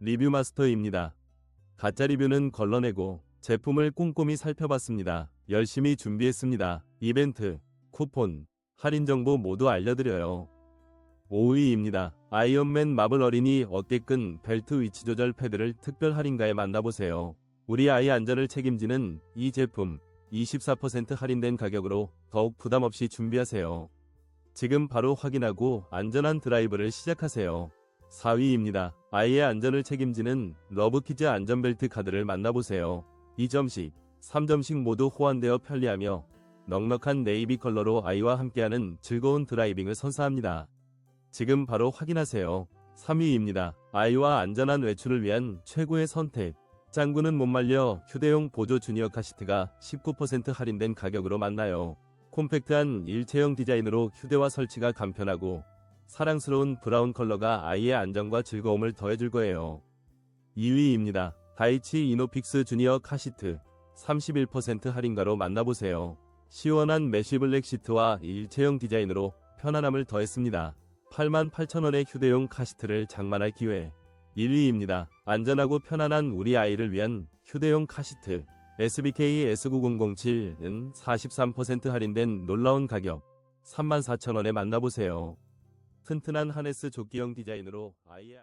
리뷰 마스터입니다. 가짜 리뷰는 걸러내고 제품을 꼼꼼히 살펴봤습니다. 열심히 준비했습니다. 이벤트, 쿠폰, 할인 정보 모두 알려드려요. 5위입니다. 아이언맨 마블 어린이 어깨끈 벨트 위치 조절 패드를 특별 할인가에 만나보세요. 우리 아이 안전을 책임지는 이 제품 24% 할인된 가격으로 더욱 부담 없이 준비하세요. 지금 바로 확인하고 안전한 드라이브를 시작하세요. 4위입니다. 아이의 안전을 책임지는 러브키즈 안전벨트 카드를 만나보세요. 2점씩, 3점씩 모두 호환되어 편리하며 넉넉한 네이비 컬러로 아이와 함께하는 즐거운 드라이빙을 선사합니다. 지금 바로 확인하세요. 3위입니다. 아이와 안전한 외출을 위한 최고의 선택. 짱구는 못 말려 휴대용 보조 주니어 카시트가 19% 할인된 가격으로 만나요. 콤팩트한 일체형 디자인으로 휴대와 설치가 간편하고 사랑스러운 브라운 컬러가 아이의 안정과 즐거움을 더해줄 거예요. 2위입니다. 다이치 이노픽스 주니어 카시트 31% 할인가로 만나보세요. 시원한 메쉬 블랙 시트와 일체형 디자인으로 편안함을 더했습니다. 88,000원의 휴대용 카시트를 장만할 기회. 1위입니다. 안전하고 편안한 우리 아이를 위한 휴대용 카시트. SBK S9007은 43% 할인된 놀라운 가격 34,000원에 만나보세요. 튼튼한 하네스 조끼형 디자인으로 아이의